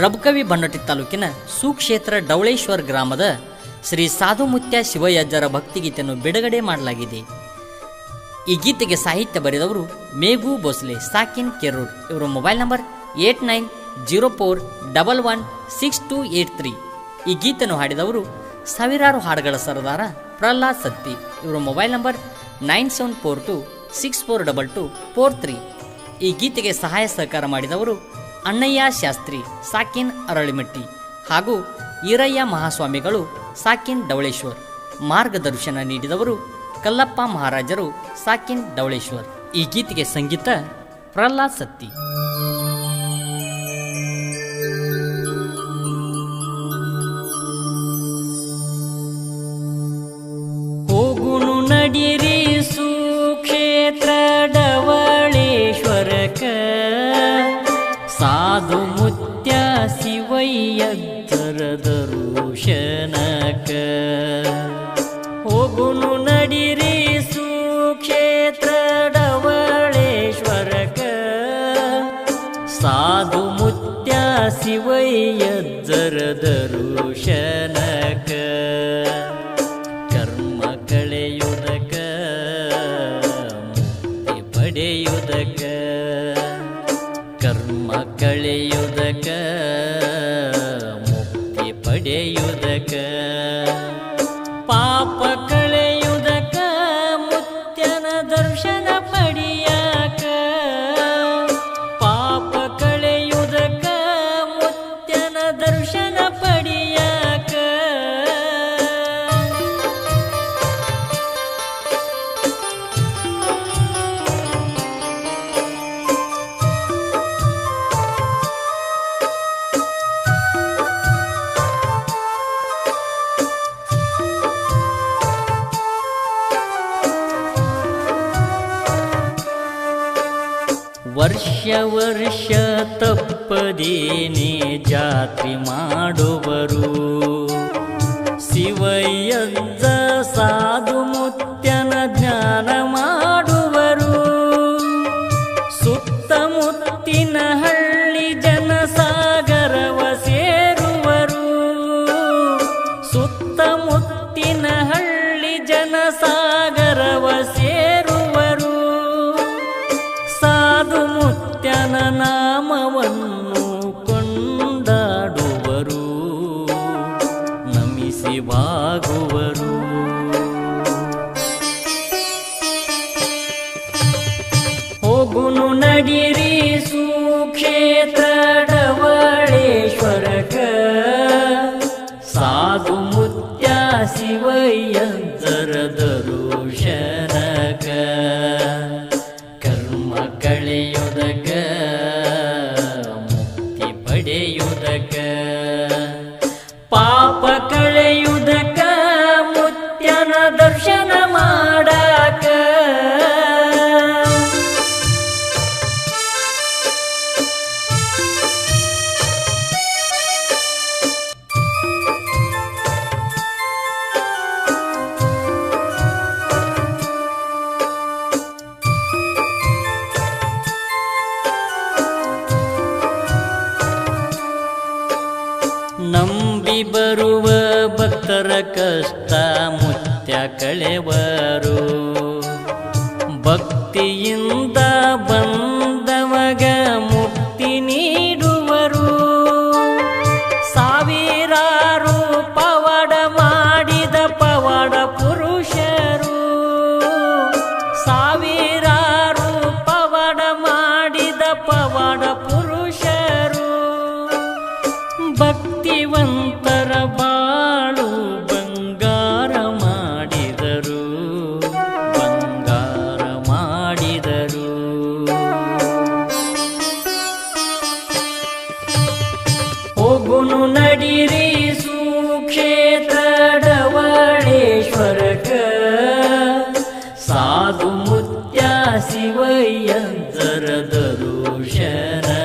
ರಬಕವಿ ಬಂಡಟಿ ತಾಲೂಕಿನ ಸುಕ್ಷೇತ್ರ ಡೌಳೇಶ್ವರ್ ಗ್ರಾಮದ ಶ್ರೀ ಸಾಧುಮುತ್ಯ ಶಿವಯಜ್ಜರ ಭಕ್ತಿಗೀತೆಯನ್ನು ಬಿಡುಗಡೆ ಮಾಡಲಾಗಿದೆ. ಈ ಗೀತೆಗೆ ಸಾಹಿತ್ಯ ಬರೆದವರು ಮೇಘು ಭೋಸ್ಲೆ, ಸಾಕಿನ್ ಕೆರೂರ್. ಇವರ mobile number eight nine zero four double one six two eight three. ಈ ಗೀತೆಯನ್ನು ಹಾಡಿದವರು ಸಾವಿರಾರು ಹಾಡುಗಳ ಸರದಾರ ಪ್ರಹ್ಲಾದ್ ಸತ್ತಿ. ಇವರ mobile number nine seven four two six four double two four three. ಈ ಗೀತೆಗೆ ಸಹಾಯ ಸಹಕಾರ ಮಾಡಿದವರು ಅಣ್ಣಯ್ಯ ಶಾಸ್ತ್ರಿ ಸಾಕಿನ್ ಅರಳಿಮಟ್ಟಿ ಹಾಗೂ ಈರಯ್ಯ ಮಹಾಸ್ವಾಮಿಗಳು ಸಾಕಿನ್ ಡವಳೇಶ್ವರ್ ಮಾರ್ಗದರ್ಶನ ನೀಡಿದವರು ಕಲ್ಲಪ್ಪ ಮಹಾರಾಜರು ಸಾಕಿನ್ ಡವಳೇಶ್ವರ್. ಈ ಗೀತೆಗೆ ಸಂಗೀತ ಪ್ರಹ್ಲಾದ್ ಸತ್ತಿ. ಹೋಗುನು ನಡಿರಿ ಶಿವಯ್ಯದ್ದರ ದರುಶನಕ ಹೋಗುನು ನಡಿರಿ ಸುಕ್ಷೇತ್ರ ಸಾಧು ಮುತ್ಯ ಶಿವಯ್ಯದ್ದರ ದರುಶನಕ ವರ್ಷ ವರ್ಷ ತಪ್ಪದೇನೆ ಜಾತ್ರೆ ಮಾಡುವರು. ಶಿವಯ್ಯಜ್ಜ ಸಾಧು ಮುತ್ಯನ ಜ್ಞಾನ ಮಾಡುವರು. ಸುತ್ತಮುತ್ತಿನ ಹಳ್ಳಿ ಜನಸಾಗರವ ಸೇರುವರು. ಸುತ್ತಮುತ್ತಿನ ಹಳ್ಳಿ ಜನಸಾಗರವ ನಾಮವನ್ನು ಕೊಂಡಾಡುವರು ನಮಿಸಿ ಬಾಗುವರು. ಹೋಗುನು ನಡಿರಿ ಸುಕ್ಷೇತ್ರ ಡವಳೇಶ್ವರಕ ಸಾಧು ಮುತ್ಯ ಶಿವಯ್ಯಂತರ ಕಳೆವರು ಭಕ್ತಿಯಿಂದ ಹೋಗುನು ನಡಿರಿ ಸುಕ್ಷೇತ್ರ ಡವಳೇಶ್ವರಕ ಸಾಧು ಮುತ್ಯ ಶಿವಯ್ಯಂತರ ದರುಶನಕ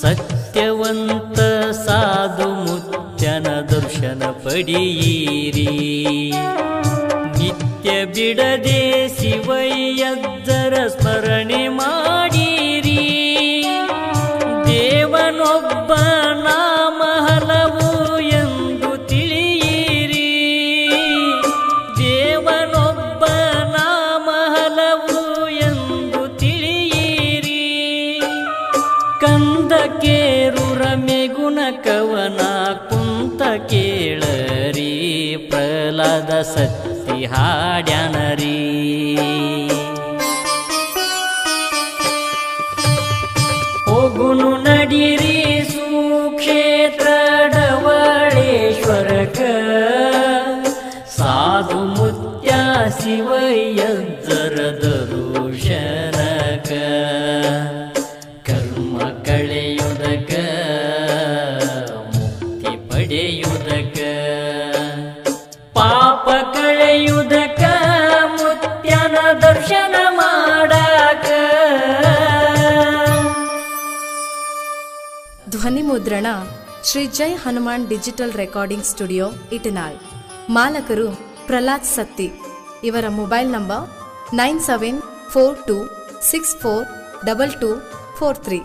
ಸತ್ಯವಂತ ಸಾಧು ಮುತ್ಯನ ದರ್ಶನ ಪಡೆಯಿರಿ. ನಿತ್ಯ ಬಿಡದೆ ಶಿವಯ್ಯದ್ದರ ಸ್ಮರಣೆ ಮಾಡಿರಿ ಕೇಳರಿ ಪ್ರಹ್ಲಾದ ಸತ್ತಿ ಹಾಡ್ಯಾನರಿ. ಹೋಗುನು ನಡಿರಿ ಸುಕ್ಷೇತ್ರ ಡವಳೇಶ್ವರಕ. ಸಾಧು ಮುತ್ಯ ಶಿವಯ್ಯಜ್ಜರ ದರುಶನಕ ಪಡೆಯುವುದಕ ಪಾಪ ಕಳೆಯುವುದಕ ಮುತ್ಯನ ದರ್ಶನ ಮಾಡಾಕ. ಧ್ವನಿ ಮುದ್ರಣ Shri Jai Hanuman digital recording studio, Itanal. ಮಾಲಕರು Prahlad Satti. ಇವರ mobile number nine seven four two six four double two four three.